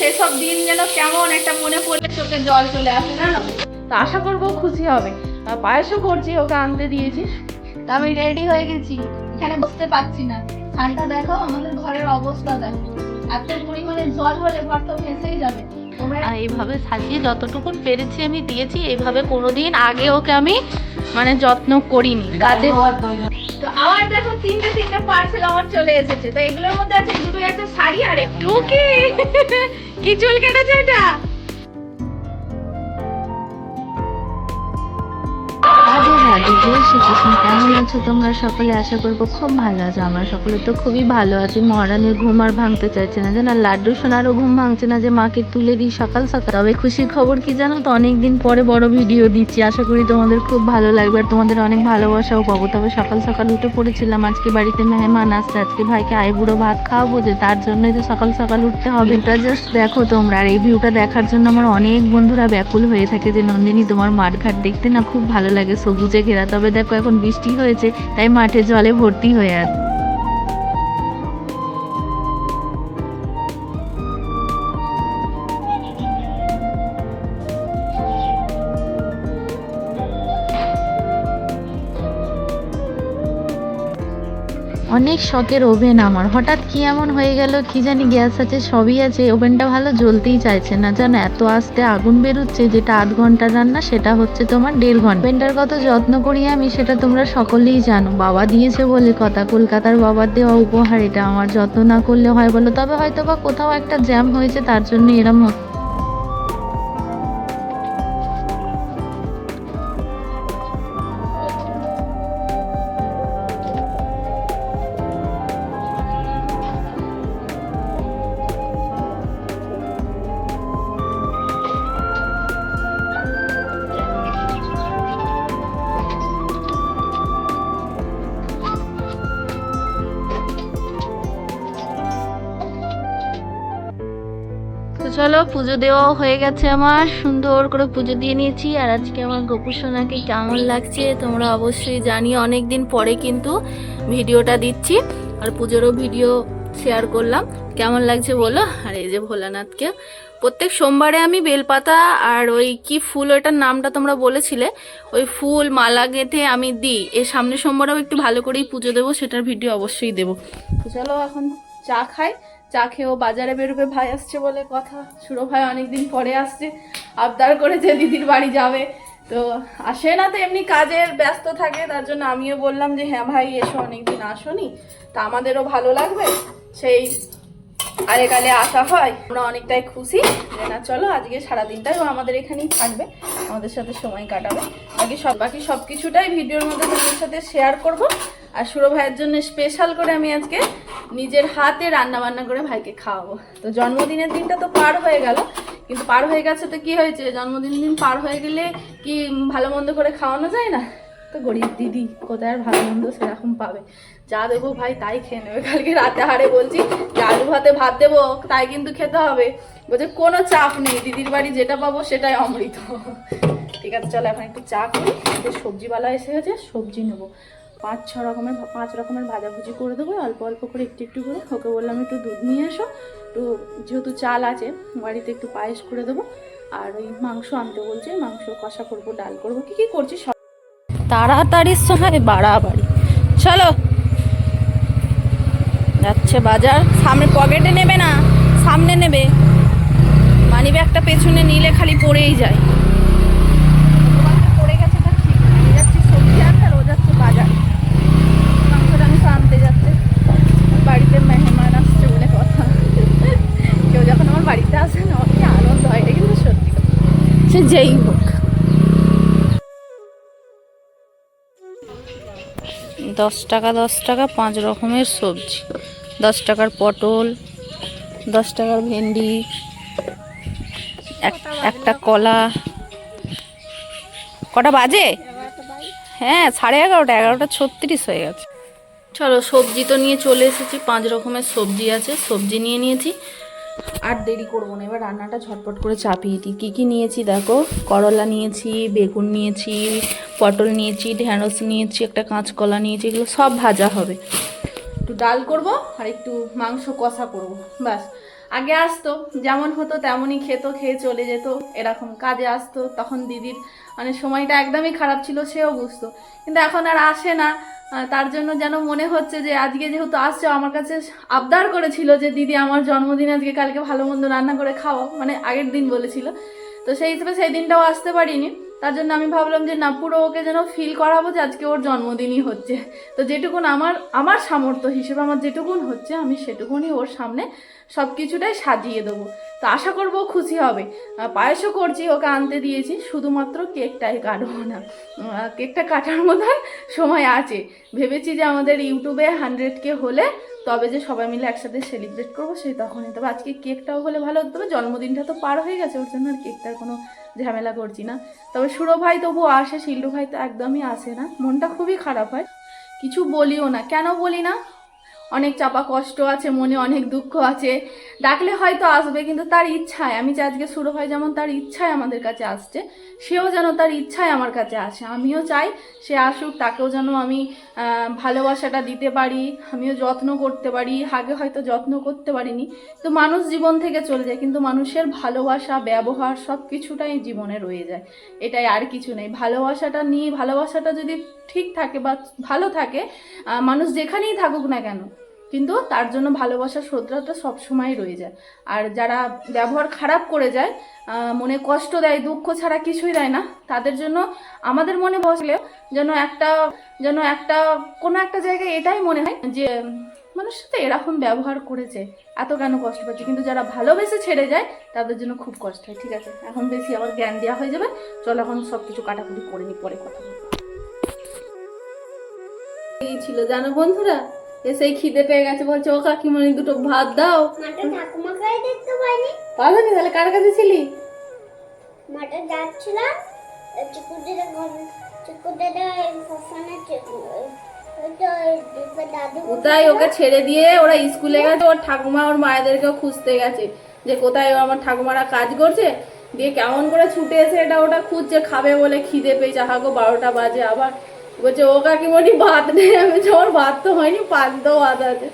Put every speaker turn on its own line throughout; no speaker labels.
সেসব দিন যেন কেমন একটা মনে পড়লে চোখে জল চলে আসে না তো আশা করব খুশি হবে। পায়েসও করছি ওকে আনতে দিয়েছি। তা আমি রেডি হয়ে গেছি। এখানে বসতে পারছি না। ঠান্ডা দেখো আমাদের ঘরের অবস্থা দেখো। এত পরিমাণে জল হলে ঘর তো ভেসেই যাবে।
এইভাবে সাজিয়ে যতটুকু পেরেছি আমি দিয়েছি এইভাবে কোনোদিন আগে ওকে আমি মানে যত্ন করিনি। কাজে
তো আমার দেখো তিনটে তিনটে পার্সেল আমার চলে এসেছে। তো এগুলোর মধ্যে আছে দুটো একটা শাড়ি আর একটু কি? কি চুল কেটেছে এটা?
রাধে রাধে কেমন আছো তোমরা সকলে আশা করব খুব ভালো আছো। আমরা সকলে তো খুবই ভালো আছি। মহারানীর ঘুম আর ভাঙতে চাইছে না। যেন লাড্ডু সোনারও ঘুম ভাঙছে না যে মাকে তুলে দিই সকাল সকাল। তবে খুশির খবর কি জানো তো, অনেকদিন পরে বড় ভিডিও দিচ্ছি। আশা করি তোমাদের খুব ভালো লাগবে আর তোমাদের অনেক ভালোবাসাও পাবো। তবে সকাল সকাল উঠে পড়েছিলাম আজকে বাড়িতে মেহমান আসছে। আজকে ভাইকে আইবুড়ো ভাত খাওয়াবো যে তার জন্যই তো সকাল সকাল উঠতে হবে। এটা জাস্ট দেখো তোমরা, আর এই ভিউটা দেখার জন্য আমার অনেক বন্ধুরা ব্যাকুল হয়ে থাকে যে নন্দিনী তোমার মাঠঘাট দেখতে না খুব ভালো লাগে। সবুজে ঘেরা। তবে দেখো এখন বৃষ্টি হয়েছে তাই মাঠে জলে ভর্তি হয়ে আছে। শখের ওভেন আমার। হঠাৎ কি এমন হয়ে গেল, কি জানি গ্যাস আছে, সবই আছে। ওভেনটা ভালো জ্বলতেই চাইছে না। জানো এত আস্তে আগুন বেরোচ্ছে, যেটা আধ ঘণ্টা রান্না, সেটা হচ্ছে তোমার দেড় ঘণ্টা। ওভেনটার কত যত্ন করি আমি, সেটা তোমরা সকলেই জানো। বাবা দিয়েছে বলে কথা, কলকাতার বাবার দেওয়া উপহার, এটা আমার যত্ন না করলে হয় বলো। তবে হয়তো বা কোথাও একটা জ্যাম হয়েছে, তার জন্য এরম চলো পুজো দেওয়াও হয়ে গেছে আমার। সুন্দর করে পুজো দিয়ে নিয়েছি। আর আজকে আমার গোপু সোনাকে কেমন লাগছে তোমরা অবশ্যই জানিও। অনেক দিন পরে কিন্তু ভিডিওটা দিচ্ছি। আর পুজোরও ভিডিও শেয়ার করলাম। কেমন লাগছে বলো? আর এই যে ভোলানাথকে। প্রত্যেক সোমবারে আমি বেলপাতা আর ওই কি ফুল ওইটার নামটা তোমরা বলেছিলে, ওই ফুল মালা গেঁথে আমি দিই। এর সামনে সোমবারেও একটু ভালো করেই পুজো দেবো, সেটার ভিডিও অবশ্যই দেবো। চলো এখন চা খাই। চা খেয়েও বাজারে বেরোবে ভাই আসছে বলে কথা। সুরো ভাই অনেকদিন পরে আসছে। আবদার করেছে দিদির বাড়ি যাবে। তো আসে না তো এমনি কাজের ব্যস্ত থাকে, তার জন্য আমিও বললাম যে হ্যাঁ ভাই, এসো অনেকদিন আসোনি। তা আমাদেরও ভালো লাগবে। সেই আগে কালে আসা হয়, আমরা অনেকটাই খুশি। যে না, চলো আজকে সারাদিনটাই ও আমাদের এখানেই থাকবে, আমাদের সাথে সময় কাটাবে। বাকি সব বাকি সব কিছুটাই ভিডিওর মধ্যে তোমাদের সাথে শেয়ার করব। আর সুরো ভাইয়ের জন্য স্পেশাল করে আমি আজকে নিজের হাতে রান্না বান্না করে ভাইকে খাওয়াবো। তো জন্মদিনের দিনটা তো পার হয়ে গেল, কিন্তু পার হয়ে গেছে তো কি হয়েছে? জন্মদিনের দিন পার হয়ে গেলে কি ভালো মন্দ করে খাওয়ানো যায় না? তো গরিব দিদি, কোথায় আর ভালো মন্দ সেরকম পাবে? যা দেবো ভাই তাই খেয়ে নেবে। কালকে রাতে হারে বলছি আলু ভাতে ভাত দেবো, তাই কিন্তু খেতে হবে। বলছে, কোনো চাপ নেই, দিদির বাড়ি যেটা পাবো সেটাই অমৃত। ঠিক আছে, চলো এখন একটু চা করি, সবজিওয়ালা এসে গেছে, সবজি নেব। পাঁচ, ছ রকমের পাঁচ রকমের ভাজাভুজি করে দেবো। অল্প অল্প করে একটু একটু করে। ওকে বললাম, একটু দুধ নিয়ে এসো। একটু যেহেতু চাল আছে, বাড়িতে একটু পায়েস করে দেবো। আর ওই মাংস আনতে বলছে, মাংস কষা করব, ডাল করব। কি কি করছি সব তাড়াতাড়ির সময় বাড়াবাড়ি চলো। যাচ্ছে বাজার। সামনে পকেটে নেবে না, সামনে নেবে। মানি ব্যাগটা পেছনে নিলে খালি পড়েই যায় পড়ে গেছে তা ঠিক না। আমি যাচ্ছি সবজি আনতে আর ও যাচ্ছে বাজার মাংস টাংস আনতে যাচ্ছে বাড়িতে মেহমান আসছে বলে কথা কেউ যখন আমার বাড়িতে আসে না অনেক আনন্দ হয় এটা কিন্তু সত্যি কথা। সে যেই হোক। দশ টাকা দশ টাকা পাঁচ রকমের সবজি। দশ টাকার পটল দশ টাকার ভেন্ডি এক- একটা কলা। কটা বাজে? হ্যাঁ সাড়ে এগারোটা এগারোটা ছত্রিশ হয়ে গেছে। চলো সবজি তো নিয়ে চলে এসেছি। পাঁচ রকমের সবজি আছে। সবজি নিয়ে নিয়েছি। আর দেরি করব না। এবার রান্নাটা ঝটপট করে চাপিয়ে দিই। কী কী নিয়েছি দেখো? করলা নিয়েছি, বেগুন নিয়েছি, পটল নিয়েছি ঢ্যাঁড়স নিয়েছি, একটা কাঁচকলা নিয়েছি, এগুলো সব ভাজা হবে। একটু ডাল করব আর একটু মাংস কষা করব। ব্যাস। আগে আসতো, যেমন হতো তেমনই খেত, খেয়ে চলে যেত, এরকম কাজে আসতো। তখন দিদির মানে সময়টা একদমই খারাপ ছিল, সেও বুঝতো। কিন্তু এখন আর আসে না। তার জন্য যেন মনে হচ্ছে যে, আজকে যেহেতু আসছে আমার কাছে আবদার করেছিল যে, দিদি, আমার জন্মদিন আজকে, কালকে ভালো মন্দ রান্না করে খাওয়াও। মানে আগের দিন বলেছিল। তো সেই হিসেবে সেই দিনটাও আসতে পারিনি। তার জন্য আমি ভাবলাম যে না, পুরো ওকে যেন ফিল করাবো যে আজকে ওর জন্মদিনই হচ্ছে। তো যেটুকুন আমার আমার সামর্থ্য হিসেবে আমার যেটুকুন হচ্ছে, আমি সেটুকুনই ওর সামনে সব কিছুটাই সাজিয়ে দেবো। তো আশা করব খুশি হবে। পায়েসও করছি, ওকে আনতে দিয়েছি, শুধুমাত্র কেকটাই কাটবো না। কেকটা কাটার মতন সময় আছে। ভেবেছি যে আমাদের ইউটিউবে হান্ড্রেড কে হলে, তবে যে সবাই মিলে একসাথে সেলিব্রেট করব, সেই তখনই। তবে আজকে কেকটাও হলে ভালো হতো, তবে জন্মদিনটা তো পার হয়ে গেছে, ওর জন্য আর কেকটার কোনো ঝামেলা করছি না। তবে সুরো ভাই তবু আসে, শিল্লু ভাই তো একদমই আসে না। মনটা খুবই খারাপ হয়। কিছু বলিও না। কেন বলি না? অনেক চাপা কষ্ট আছে, মনে অনেক দুঃখ আছে। ডাকলে হয়তো আসবে, কিন্তু তার ইচ্ছায়। আমি যে আজকে শুরু হয় যেমন তার ইচ্ছায় আমাদের কাছে আসছে, সেও যেন তার ইচ্ছায় আমার কাছে আসে। আমিও চাই সে আসুক, তাকেও যেন আমি ভালোবাসাটা দিতে পারি, আমিও যত্ন করতে পারি, আগে হয়তো যত্ন করতে পারিনি। তো মানুষ জীবন থেকে চলে যায়, কিন্তু মানুষের ভালোবাসা, ব্যবহার সব কিছুটাই জীবনে রয়ে যায়। এটাই আর কিছু নেই। ভালোবাসাটা নিয়ে, ভালোবাসাটা যদি ঠিক থাকে বা ভালো থাকে মানুষ যেখানেই থাকুক না কেন কিন্তু তার জন্য ভালোবাসার শ্রদ্ধাটা সবসময় রয়ে যায়। আর যারা ব্যবহার খারাপ করে যায় মনে কষ্ট দেয় দুঃখ ছাড়া কিছুই দেয় না তাদের জন্য আমাদের মনে বসলেও যেন একটা যেন একটা কোনো একটা জায়গায় এটাই মনে হয় যে উম, মানুষের সাথে এরকম ব্যবহার করেছে এত কেন কষ্ট পাচ্ছে? কিন্তু যারা ভালোবেসে ছেড়ে যায় তাদের জন্য খুব কষ্ট হয়। ঠিক আছে এখন বেশি আবার জ্ঞান দেওয়া হয়ে যাবে। চলো এখন সব কিছু কাটাকুটি করে নি পরে কথা এই ছিল জানো বন্ধুরা এসেই খিদে পেয়ে গেছে বলছে ও কাকিমণি দুটো ভাত দাও। পাওনি তাহলে? কার কাছে ছিলি?
মাঠে যাচ্ছিলাম
কোথায় ওকে ছেড়ে দিয়ে ওরা স্কুলে গেছে? ওর ঠাকুমা ওর মায়েদেরকেও খুঁজতে গেছে যে কোথায় আমার ঠাকুমারা কাজ করছে। দিয়ে কেমন করে ছুটে এসে এটা ওটা খুঁজছে খাবে বলে খিদে পেয়েছে। হাগো বারোটা বাজে আবার। বলছে ও কাকিমণি ভাত নেই। আমি বলছি, ওর ভাত তো হয়নি পান্ত ভাত আছে।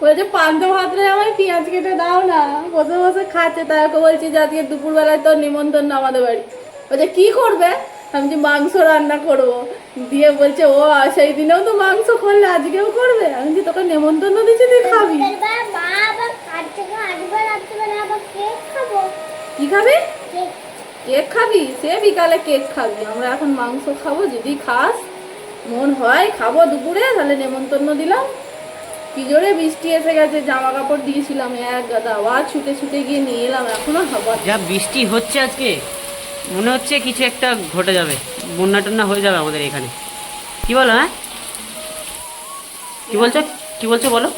বলছে পান্ত ভাত নেই আমায় পেঁয়াজ কেটে দাও না। বসে বসে খাচ্ছে তাই ওকে বলছি যে আজকে দুপুরবেলায় তোর নিমন্ত্রণ আমাদের বাড়ি। বলছে কি করবে? আমি যে মাংস রান্না করব। দিয়ে বলছে ও সেই দিনেও তো মাংস করলে আজকেও করবে? আমি যে তোকে নেমন্তন্ন দিচ্ছি তুই খাবি? কি খাবি?
কেক
খাবি? সে বিকালে কেক খাবি। আমরা এখন মাংস খাব যদি খাস মন হয় খাব দুপুরে তাহলে নেমন্তন্ন দিলাম। কি জোরে বৃষ্টি এসে গেছে জামা কাপড় দিয়েছিলাম এক গাদা আবার ছুটে ছুটে গিয়ে নিয়ে এলাম এখনও হাওয়া
যা বৃষ্টি হচ্ছে আজকে মনে হচ্ছে কিছু একটা ঘটে যাবে বন্যা টন্যা হয়ে যাবে আমাদের এখানে। কি বলো হ্যাঁ? কি বলছো? কি বলছো বলো?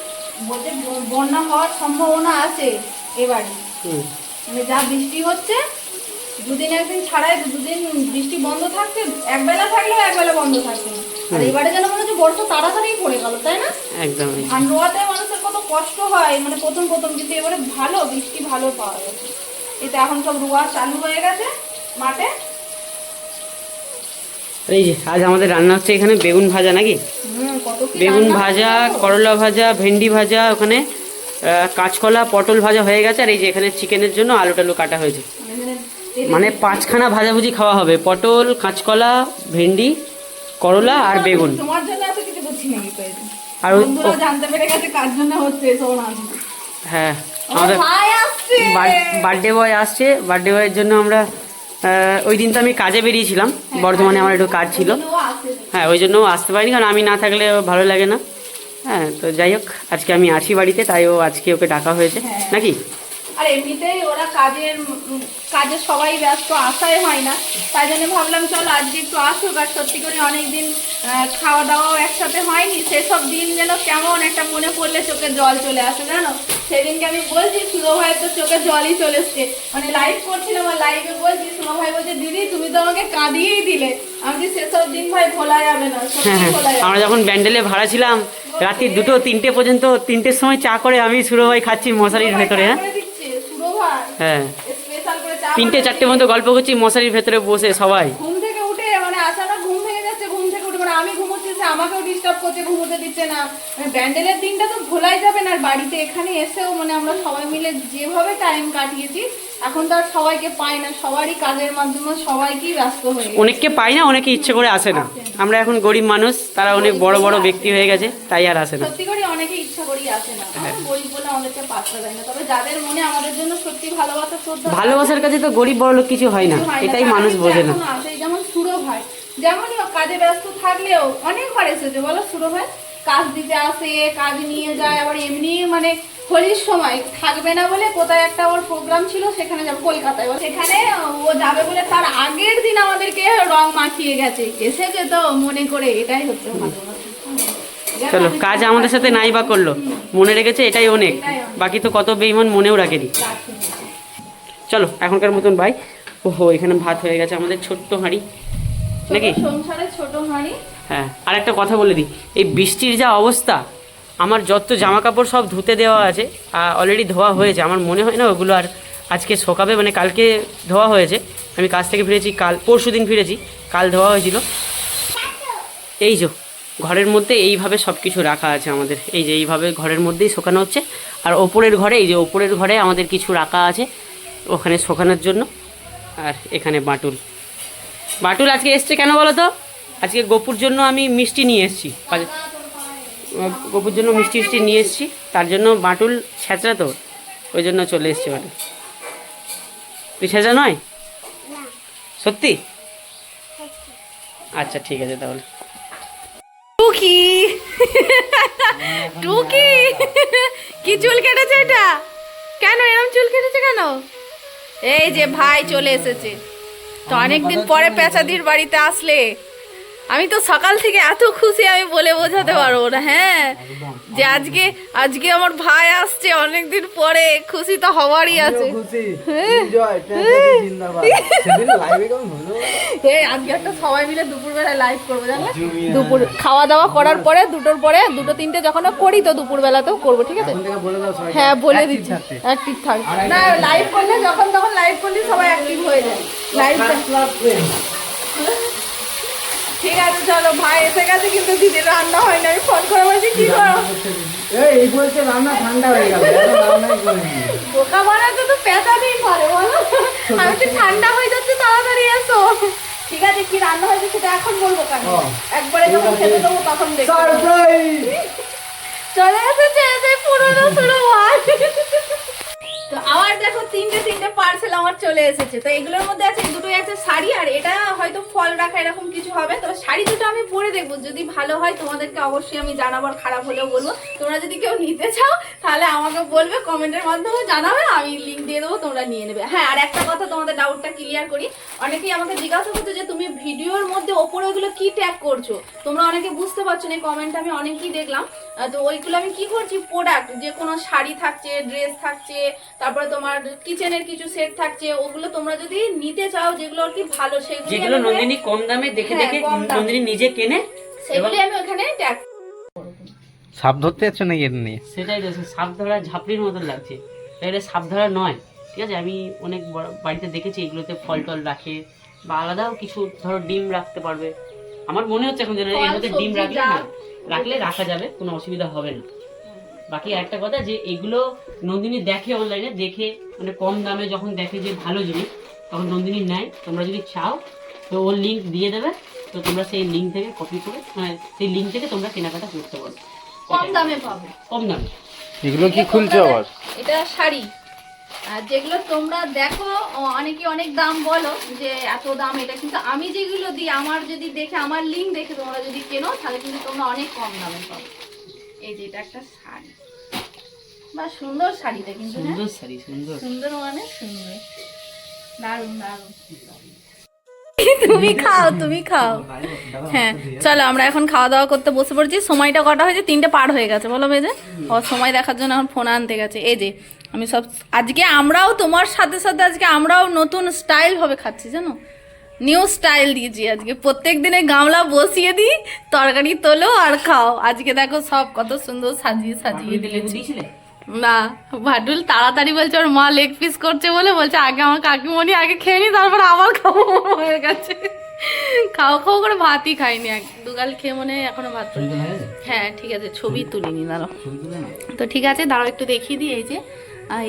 বলছে ব- বন্যা হওয়ার সম্ভাবনা আছে এবারে।
হুম।
মানে যা বৃষ্টি হচ্ছে দুদিন একদিন ছাড়াই দুদিন বৃষ্টি বন্ধ থাকছে একবেলা থাকলেও একবেলা বন্ধ থাকছে না। আর এবারে যেন মনে হচ্ছে বর্ষা তাড়াতাড়ি পড়ে গেল তাই না?
একদম
ধান রোয়াতে মানুষের কত কষ্ট হয় মানে প্রথম প্রথম কিন্তু এবারে ভালো বৃষ্টি ভালো পাওয়া গেছে। এখন সব রোয়া চালু হয়ে গেছে মাঠে।
এই যে আজ আমাদের রান্না হচ্ছে এখানে বেগুন ভাজা নাকি? বেগুন ভাজা করলা ভাজা ভেন্ডি ভাজা ওখানে কাঁচকলা পটল ভাজা হয়ে গেছে। আর এই যে এখানে চিকেনের জন্য আলু টালু কাটা হয়েছে।
মানে
মানে পাঁচখানা ভাজাভুজি খাওয়া হবে। পটল কাঁচকলা ভেন্ডি করলা আর বেগুন।
তোমার জন্য এত কিছু করছি নাকি
আর
জানতে পেরে গেছে কার জন্য হচ্ছে এসব
হ্যাঁ আমাদের বার্থডে বয় আসছে। বার্থডে বয়ের জন্য আমরা ওই দিন তো আমি কাজে বেরিয়েছিলাম। বর্ধমানে আমার একটু কাজ ছিল। হ্যাঁ ওই জন্য আসতে পারিনি কারণ আমি না থাকলে ভালো লাগে না। হ্যাঁ তো যাই হোক আজকে আমি আছি বাড়িতে তাই ও আজকে ওকে ডাকা হয়েছে।
হ্যাঁ।
নাকি?
আর এমনিতেই ওরা কাজের কাজে সবাই ব্যস্ত আসাই হয় না। তাই জন্য ভাবলাম চলো আজকে একটু আসুক আর সত্যি করে অনেকদিন খাওয়া দাওয়াও একসাথে হয়নি। সেসব দিন যেন কেমন একটা মনে পড়লে চোখে জল চলে আসে জানো? সেদিনকে আমি বলছি সুরো ভাই তো চোখে জলই চলে এসছে। মানে লাইভ করছিলাম আর লাইভে বলছি সুরো ভাই বলছে দিদি তুমি তো আমাকে কাঁদিয়েই দিলে। আমি যে সেসব দিন ভাই ভোলা যাবে না
হ্যাঁ হ্যাঁ।
ভোলা যাবে
আমরা যখন ব্যান্ডেলে ভাড়া ছিলাম রাত্রি দুটো তিনটে পর্যন্ত তিনটের সময় চা করে আমি সুরো ভাই খাচ্ছি মশারির ভেতরে হ্যাঁ
করে দিচ্ছে, সুরো ভাই
হ্যাঁ। তিনটে চারটে মতো গল্প করছি মশারির ভেতরে বসে সবাই।
ঘুম থেকে উঠে মানে আচানক ঘুম ভেঙে যাচ্ছে ঘুম থেকে উঠে মানে আমি ঘুমোচ্ছি সে আমাকেও ডিস্টার্ব করছে ঘুমোতে দিচ্ছে না। মানে ব্যান্ডেলের দিনটা তো ভোলাই যাবে না আর বাড়িতে এখানে এসেও মানে আমরা সবাই মিলে যেভাবে টাইম কাটিয়েছি এখন তো আর সবাইকে পাই না সবারই কাজের মাধ্যমে সবাইকেই ব্যস্ত হয়ে।
অনেককে পাই না অনেকে ইচ্ছে করে আসে না। আমরা এখন গরিব মানুষ তারা অনেক বড় বড় ব্যক্তি হয়ে গেছে তাই আর আসে না।
সত্যি করে অনেকে ইচ্ছা করেই আসে না। গরিব বলে আমাদেরকে পাত্তা দেয় না। তবে যাদের মনে আমাদের জন্য সত্যি ভালোবাসা শ্রদ্ধা
ভালোবাসার কাছে তো গরিব বড় লোক কিছু হয় না
হয়।
এটাই মানুষ বোঝে না।
আসে, যেমন সুরো ভাই যেমনই কাজে ব্যস্ত থাকলেও অনেকবার এসেছে বলো সুরো ভাই? কাজ দিতে আসে কাজ নিয়ে যায় আবার এমনি মানে হোলির সময় থাকবে না বলে কোথায় একটা ওর প্রোগ্রাম ছিল সেখানে যাবে কলকাতায়। সেখানে ও যাবে বলে তার আগের দিন আমাদেরকে রং মাখিয়ে গেছে। এসেছে তো মনে করে এটাই হচ্ছে
চলো কাজ আমাদের সাথে নাই বা করল। মনে রেখেছে এটাই অনেক। বাকি তো কত বেইমন মনেও রাখেনি। চলো এখনকার মতন ভাই ওহো এখানে ভাত হয়ে গেছে আমাদের ছোট্ট হাঁড়ি। নাকি?
সংসারে ছোট হাঁড়ি।
হ্যাঁ আর একটা কথা বলে দিই। এই বৃষ্টির যা অবস্থা আমার যত জামা কাপড় সব ধুতে দেওয়া আছে অলরেডি ধোয়া হয়েছে। আমার মনে হয় না ওগুলো আর আজকে শোকাবে মানে কালকে ধোয়া হয়েছে। আমি কাজ থেকে ফিরেছি, কাল পরশু দিন ফিরেছি, কাল ধোয়া হয়েছিল। এই যে, ঘরের মধ্যে এইভাবে সব কিছু রাখা আছে আমাদের। এই যে এইভাবে ঘরের মধ্যেই শোকানো হচ্ছে। আর ওপরের ঘরে, এই যে ওপরের ঘরে আমাদের কিছু রাখা আছে, ওখানে শোকানোর জন্য। আর এখানে বাটুল। বাটুল, আজকে এসছে কেন বলো তো? আজকে গোপুর জন্য আমি মিষ্টি নিয়ে এসেছি। গোপুর জন্য মিষ্টি মিষ্টি নিয়ে এসেছি। তার জন্য বাটুল ছেঁচড়া তো ওই জন্য চলে এসছে বাটুল। তুই ছেঁচড়া নয়? সত্যি? আচ্ছা ঠিক আছে তাহলে।
টুকি। টুকি। কি চুল কেটেছে এটা? কেন এরকম চুল কেটেছে কেন? এই যে ভাই চলে এসেছে। তো অনেকদিন পরে পেঁচাদির বাড়িতে আসলে। আমি তো সকাল থেকে এত খুশি আমি বলে বোঝাতে পারব না হ্যাঁ। যে আজকে আজকে আমার ভাই আসছে অনেকদিন পরে খুশি তো হওয়ারই আছে।
হলো?
এই আজকে একটা সবাই মিলে দুপুরবেলা লাইভ করব জানলে দুপুর খাওয়া দাওয়া করার পরে দুটোর পরে দুটো তিনটে যখন করি তো দুপুরবেলাতেও করব ঠিক আছে?
থেকে
হ্যাঁ বলে দিচ্ছি। অ্যাক্টিভ থাকবে না লাইভ করলে যখন তখন লাইভ করলে সবাই অ্যাক্টিভ হয়ে যায়। লাইভ ঠিক আছে চলো ভাই এসে গেছে কিন্তু দিদি রান্না হয় না আমি ফোন করে বলছি কি করো?
এই বলছে রান্না ঠান্ডা হয়ে গেল
বোকা বানাতে তো পেঁচাতেই পারে বলো। আমি তো ঠান্ডা হয়ে যাচ্ছে তাড়াতাড়ি এসো। ঠিক আছে কি রান্না হয়েছে সেটা এখন বলব কেন। একবারে যখন খেতে দেবো তখন দেখব। চলে এসেছে পুরোনো শুরু তো আমার দেখো তিনটে তিনটে পার্সেল আমার চলে এসেছে। তো এগুলোর মধ্যে আছে, দুটোই আছে শাড়ি, আর এটা হয়তো ফল রাখা এরকম কিছু হবে। তো শাড়ি দুটো আমি পরে দেখব। যদি ভালো হয় তোমাদেরকে অবশ্যই আমি জানাবার খারাপ হলেও বলব। তোমরা যদি কেউ নিতে চাও, তাহলে আমাকে বলবে কমেন্টের মাধ্যমে জানাবে, আমি লিঙ্ক দিয়ে দেবো, তোমরা নিয়ে নেবে। হ্যাঁ আর একটা কথা তোমাদের ডাউটটা ক্লিয়ার করি। অনেকেই আমাকে জিজ্ঞাসা করতো যে, তুমি ভিডিওর মধ্যে ওপরে ওগুলো কি ট্যাগ করছ? তোমরা অনেকে বুঝতে পারছ না কমেন্ট আমি অনেকেই দেখলাম। তো ওইগুলো আমি কি করছি? প্রোডাক্ট যে কোনো শাড়ি থাকছে ড্রেস থাকছে তারপরে তোমার কিচেনের কিছু সেট থাকছে ওগুলো তোমরা যদি নিতে চাও যেগুলো আর কি ভালো সেগুলো
যেগুলো নন্দিনী কম দামে দেখে
হ্যাঁ,
দেখে নন্দিনী নিজে কেনে
সেগুলি আমি ওখানে ট্যাগ
সাপ ধরতে যাচ্ছ নাকি এটা নিয়ে?
সেটাই তো সাপ ধরা ঝাপড়ির মতন লাগছে। এটা সাপ ধরা নয় ঠিক আছে? আমি অনেক বড়- বাড়িতে দেখেছি এগুলোতে ফল টল রাখে বা আলাদাও কিছু ধরো ডিম রাখতে পারবে। আমার মনে হচ্ছে এখন যেন এর মধ্যে ডিম রাখলে না, রাখলে রাখা যাবে কোনো অসুবিধা হবে না। বাকি একটা কথা যে এগুলো নন্দিনী দেখে অনলাইনে দেখে মানে কম দামে যখন দেখে যে ভালো জিনিস তখন নন্দিনী নেয়। তোমরা যদি চাও তো ওর লিঙ্ক দিয়ে দেবে তো তোমরা সেই লিঙ্ক থেকে কপি করে মানে সেই লিঙ্ক থেকে তোমরা কেনাকাটা করতে পারো
কম দামে পাবে।
কম দামে।
এগুলো কি খুলছো আবার?
এটা শাড়ি। আর যেগুলো তোমরা দেখো অনেকে অনেক দাম বলো যে এত দাম এটা কিন্তু আমি যেগুলো দিই আমার যদি দেখে আমার লিঙ্ক দেখে তোমরা যদি কেনো তাহলে কিন্তু তোমরা অনেক কম দামে পাবে এই যে এটা একটা শাড়ি। বা সুন্দর শাড়িটা কিন্তু হ্যাঁ?
সুন্দর শাড়ি সুন্দর।
সুন্দর মানে সুন্দর। দারুণ দারুণ। তুমি খাও তুমি খাও। হ্যাঁ চলো আমরা এখন খাওয়া দাওয়া করতে বসে পড়েছি। সময়টা কটা হয়েছে? তিনটে পার হয়ে গেছে বলো বেজে ও সময় দেখার জন্য এখন ফোন আনতে গেছে। এই যে আমি সব আজকে আমরাও তোমার সাথে সাথে আজকে আমরাও নতুন স্টাইল ভাবে খাচ্ছি জানো? নিউ স্টাইল দিয়েছি আজকে। প্রত্যেক দিনে গামলা বসিয়ে দিই তরকারি তোলো আর খাও। আজকে দেখো সব কত সুন্দর সাজিয়ে সাজিয়ে দিয়েছি। না ভাডুল তাড়াতাড়ি বলছে ওর মা লেগ পিস করছে বলে বলছে আগে আমার কাকিমণি আগে খেয়ে নি তারপর আবার খাব হয়ে গেছে। খাও খাও করে ভাতই খাইনি এক দু
গাল খেয়ে মনে হয় এখনও ভাত হ্যাঁ ঠিক আছে ছবি তুলিনি দাঁড়াও। তো ঠিক আছে দাঁড়াও একটু দেখিয়ে দিই এই যে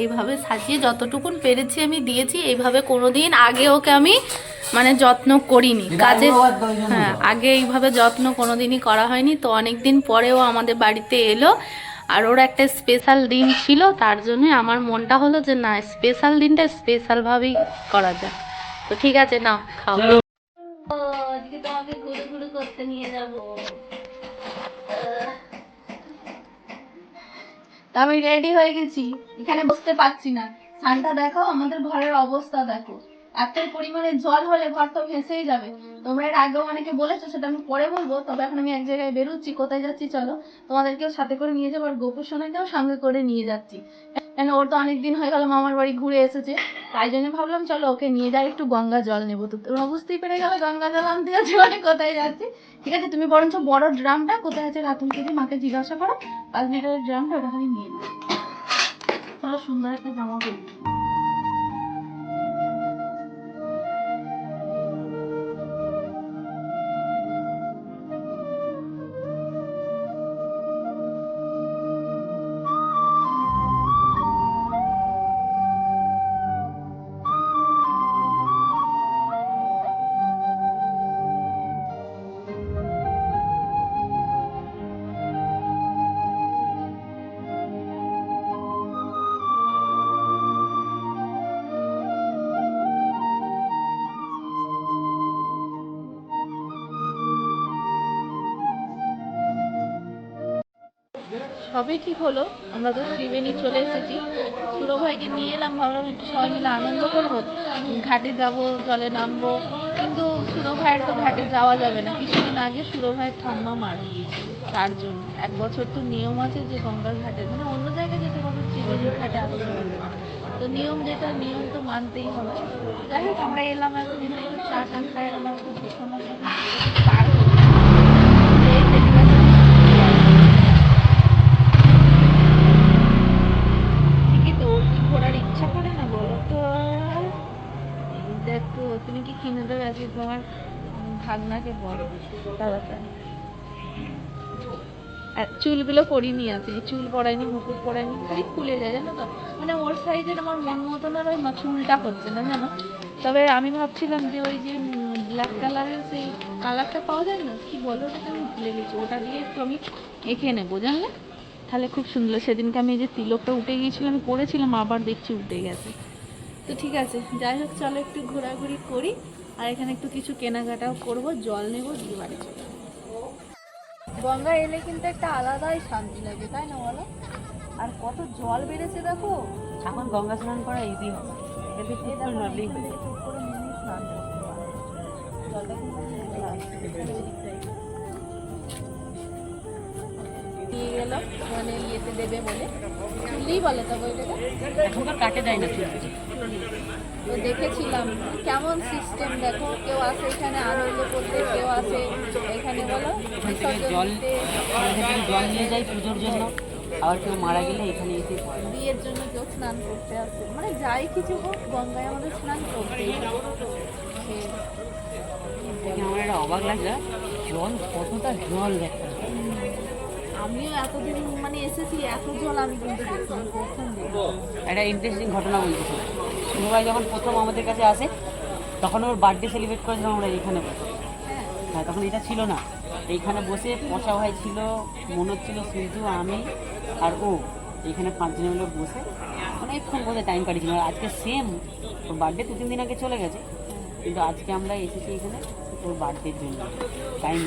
এইভাবে সাজিয়ে যতটুকুন পেরেছি আমি দিয়েছি এইভাবে কোনোদিন আগে ওকে আমি মানে যত্ন করিনি। কাজে হ্যাঁ আগে এইভাবে যত্ন কোনোদিনই করা হয়নি। তো অনেক দিন পরেও আমাদের বাড়িতে এলো আর ওর একটা স্পেশাল দিন ছিল তার জন্য আমার মনটা হলো যে না স্পেশাল দিনটা স্পেশালভাবেই করা যায় তো ঠিক আছে নাও খাও। আজকে তোমাকে ঘুরে ঘুরে করতে নিয়ে যাব।
তা আমি রেডি হয়ে গেছি। এখানে বসতে পারছি না। সানটা দেখো আমাদের ঘরের অবস্থা দেখো। এত পরিমাণে জল হলে ঘর তো ভেসেই যাবে। তোমরা এর আগেও অনেকে বলেছ, সেটা আমি পরে বলব, তবে এখন আমি এক জায়গায় বেরোচ্ছি, কোথায় যাচ্ছি চলো। তোমাদেরকেও সাথে করে নিয়ে যাব আর গোপুর সোনাকেও সঙ্গে করে নিয়ে যাচ্ছি। কেন, ওর তো অনেকদিন হয়ে গেল, মামার বাড়ি ঘুরে এসেছে। তাই জন্য ভাবলাম, চলো ওকে নিয়ে যাই, একটু গঙ্গা জল নেব। তো তোমরা বুঝতেই পেরে গেলে গঙ্গা জল আনতে যাচ্ছি মানে কোথায় যাচ্ছি। ঠিক আছে, তুমি বরঞ্চ বড় ড্রামটা, কোথায় আছে রাতুল কেজি মাকে জিজ্ঞাসা করো। পাঁচ লিটারের ড্রামটা ওখানে নিয়ে নাও। চলো সুন্দর একটা জামা পরি। সবে কি হলো? আমরা তো ত্রিবেণী চলে এসেছি। সুরো ভাইকে নিয়ে এলাম, ভাবলাম একটু সবাই মিলে আনন্দ করব। ঘাটে যাব, জলে নামবো। কিন্তু সুরো ভাইয়ের তো ঘাটে যাওয়া যাবে না। কিছুদিন আগে সুরো ভাইয়ের ঠাম্মা মারা গিয়েছিল তার জন্য। এক বছর তো নিয়ম আছে যে গঙ্গার ঘাটে মানে অন্য জায়গায় যেতে পারব ত্রিবেণীর ঘাটে আসতে তো নিয়ম যেটা, নিয়ম তো মানতেই হবে। যাই হোক, আমরা এলাম এখন চা টা খাই, আমরা একটু বিছানার সাথে পার হলাম। এই দেখে গেছে ঠিকই তো ওর কি ঘোরার ইচ্ছা করে না বলো তো এই দেখো তুমি কি তোমার উম, ভাগনাকে বলো তাড়াতাড়ি। চুলগুলো করিনি আছে চুল পড়ায়নি মুকুট পড়ায়নি খালি খুলে যায় জানো তো? মানে ওর সাইজের আমার মন মতন আর ওই চুলটা হচ্ছে না জানো? তবে আমি ভাবছিলাম যে ওই যে ব্ল্যাক কালারের সেই কালারটা পাওয়া যায় না? কি বলো ওটাকে আমি ভুলে গেছি। ওটা দিয়ে একটু আমি এঁকে নেব জানলে? তাহলে খুব সুন্দর। সেদিনকে আমি যে তিলকটা উঠে গিয়েছিল আমি পরেছিলাম আবার দেখছি উঠে গেছে। তো ঠিক আছে যাই হোক চলো একটু ঘোরাঘুরি করি। আর এখানে একটু কিছু কেনাকাটাও করব জল নেব দিয়ে বাড়ি চলে গঙ্গা এলে কিন্তু একটা আলাদাই শান্তি লাগে তাই না বলো? আর কত জল বেড়েছে দেখো।
এখন গঙ্গা স্নান করা ইজি হবে। এতে ঠিক করে
পারো। জলটা কিন্তু নিয়ে গেল মানে ইয়েতে দেবে বলে। চুল্লি বলে তবে ওইটাকে।
এখন তো কাটে দেয় না চুল।
তো দেখেছিলাম। কেমন সিস্টেম দেখো কেউ আসে এখানে আনন্দ করতে কেউ আসে এখানে বলো।
জল জল নিয়ে যায় পুজোর জন্য। আবার কেউ মারা গেলে এখানে এসে
বিয়ের জন্য কেউ স্নান করতে আসে। মানে যাই কিছু হোক গঙ্গায় আমাদের স্নান। সে
আমার একটা অবাক লাগছে জল কতটা জল দেখা।
আমিও এতদিন মানে এসেছি এত জল আমি কিন্তু।
একটা ইন্টারেস্টিং ঘটনা বলতেছি ভাই যখন প্রথম আমাদের কাছে আসে তখন ওর বার্থডে সেলিব্রেট করেছিলাম আমরা এইখানে বসে। হ্যাঁ তখন এটা ছিল না। এইখানে বসে পচা ভাই ছিল মনোজ ছিল সিন্ধু আমি আর ও। এইখানে পাঁচজনে মিলে বসে অনেকক্ষণ বসে টাইম কাটিয়েছিল। আর আজকে সেম ওর বার্থডে দু তিন দিন আগে চলে গেছে। কিন্তু আজকে আমরা এসেছি এখানে ওর বার্থডের জন্য। টাইম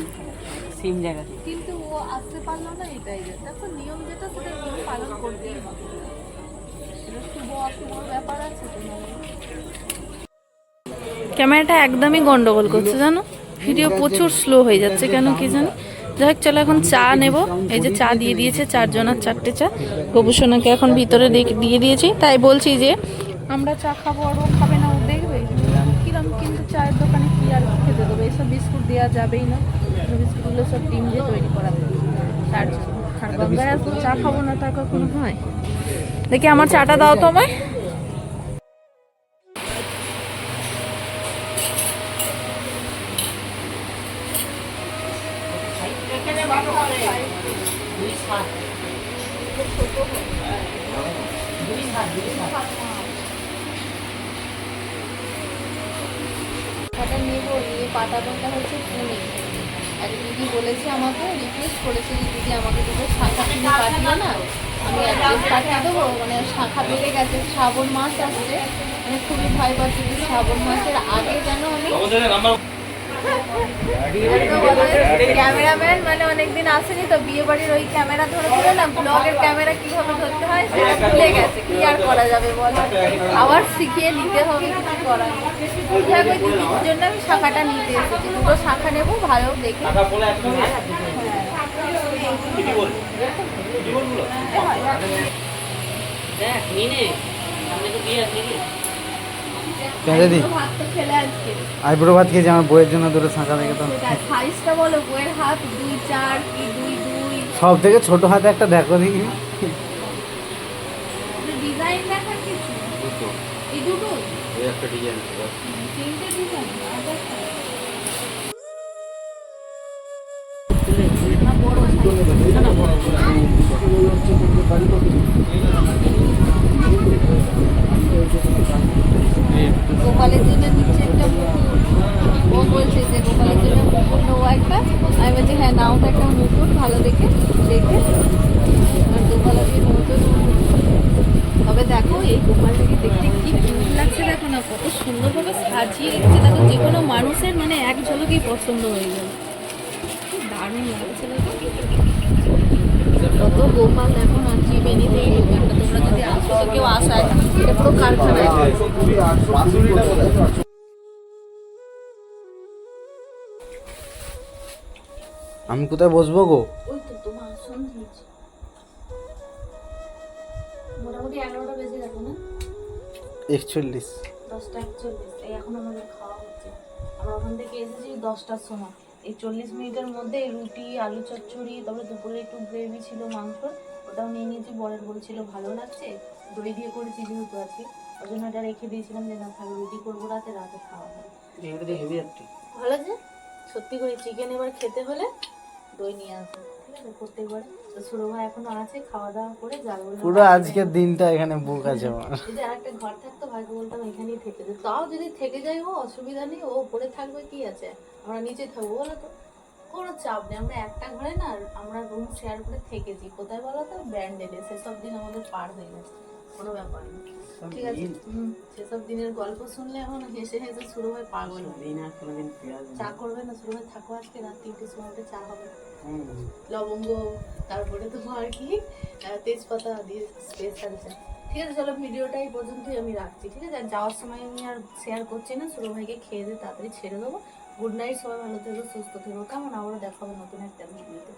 সেম জায়গাতে।
কিন্তু আসতে পারল না, এটাই দেখো, নিয়ম যেটা, সেটা নিয়ম পালন করতেই হবে। শুভ অশুভ ব্যাপার আছে
ক্যামেরাটা একদমই গন্ডগোল করছে, জানো? ভিডিও প্রচুর স্লো হয়ে যাচ্ছে কেন কি জানো? যাই হোক, চলো এখন চা নেব। এই যে চা দিয়ে দিয়েছে চারজন আর চারটে চা। গবুসোনাকে এখন ভিতরে দিয়ে- দিয়ে দিয়েছি। তাই বলছি যে,
আমরা চা খাব আর ও খাবে না, ও দেখবে। কিরম কিন্তু চায়ের দোকানে কি আর খেতে দেবো? এসব বিস্কুট দেওয়া যাবেই না। বিস্কুটগুলো সব ডিম দিয়ে তৈরি করা তার আর গঙ্গায় আসব চা খাব না তা কখনো হয়?
দেখি আমার চাটা দাও তো আমায়
নিয়ে হচ্ছে পুনে এক দিদি বলেছে আমাকে রিকোয়েস্ট করেছে যে দিদি আমাকে দুটো শাখা কিনে পাঠিয়ে না, আমি অ্যাড্রেস পাঠিয়ে দেবো। মানে শাখা বেড়ে গেছে, শ্রাবণ মাস আসছে। মানে খুবই ভয় পাচ্ছি যে শ্রাবণ মাসের আগে যেন আমি ক্যামেরাম্যান মানে অনেকদিন আসেনি তো বিয়ে বাড়ির ওই ক্যামেরা ধরে ধরে না ব্লগের ক্যামেরা কীভাবে ধরতে হয় সেটা ভুলে গেছে কি আর করা যাবে বলো? আবার শিখিয়ে নিতে হবে কিছু করার নেই। ওই দিদির জন্য আমি শাখাটা নিতে এসেছি দুটো শাখা নেব ভালো দেখে
দেখ নিয়ে নে। সামনে তো বিয়ে আছে
কেঁদে দি? আইবুড়ো ভাত খেয়েছি আমার বইয়ের জন্য দুটো শাঁখা দেখে তো।
বলো বইয়ের হাত দুই চার কি দুই দুই?
সব থেকে ছোট হাতে একটা দেখো দেখি।
ডিজাইন দেখার কিছু? এই দুটো? তিনটে ডিজাইন গোপালের জন্য নিচে একটা ও বলছে যে গোপালের জন্য মুকুট নেব একটা। আমি বলছি হ্যাঁ নাও তো একটা মুকুট ভালো দেখে দেখে। তবে দেখো, এই গোপালটাকে দেখতে লাগছে, দেখো না, কত সুন্দরভাবে সাজিয়ে রেখেছে। দেখো, যে কোনো মানুষের মানে এক পছন্দ হয়ে যাবে দারুণ গোপাল দেখো না ত্রিবেণীতে এই দোকানটা তোমরা যদি আসো, তো কেউ আসায়
আমি কোথায় বসবো গো?
মোটামুটি এগারোটা বেজে গেল না?
একচল্লিশ।
দশটা একচল্লিশ। এই এখন আমাদের খাওয়া হচ্ছে। আমরা ওখান থেকে এসেছি দশটার সময়। এই চল্লিশ মিনিটের মধ্যে রুটি আলু চচ্চড়ি তারপরে দুপুরে একটু গ্রেভি ছিল মাংস। ওটাও নিয়ে নিয়েছি বরের বলছিল ভালো লাগছে। দই দিয়ে করেছি যেহেতু আজকে ওই জন্য এটা রেখে দিয়েছিলাম যে না থাকবে রুটি করব রাতে রাতে খাওয়া হবে।
হেভি একটি
ভালো যে সত্যি করে চিকেন এবার খেতে হলে দই নিয়ে আসব। ঠিক আছে প্রত্যেকবার ছোটো ভাই এখনও আছে খাওয়া দাওয়া করে যাবে
পুরো আজকের দিনটা এখানে বুক আছে আমার।
যদি আরেকটা ঘর থাকতো ভাইকে বলতাম এখানেই থেকে যেত তাও যদি থেকে যাই ও অসুবিধা নেই ও উপরে থাকবে কি আছে? আমরা নিচে থাকব বলো তো। কোনো চাপ নেই আমরা একটা ঘরে না আমরা রুম শেয়ার করে থেকেছি। কোথায় বলো তো? ব্র্যান্ডেডে সেসব দিন আমাদের পার হয়ে গেছে। কোনো ব্যাপার নেই ঠিক আছে। হুম সেসব দিনের গল্প শুনলে এখন হেসে হেসে শুরু হয় পাগল। চা করবে না শুরু হয় থাকো আজকে রাত তিনটের সময় চা হবে। লবঙ্গ তারপরে তো আর কি তেজপাতা দিয়ে স্পেস আছে ঠিক আছে চলো ভিডিওটা এই পর্যন্তই আমি রাখছি ঠিক আছে? আর যাওয়ার সময় আমি আর শেয়ার করছি না সুরো ভাইকে খেয়ে দিয়ে তাড়াতাড়ি ছেড়ে দেবো। গুড নাইট সবাই ভালো থেকো সুস্থ থেকো। কেমন? আবারও দেখাবো নতুন একটা ভিডিওতে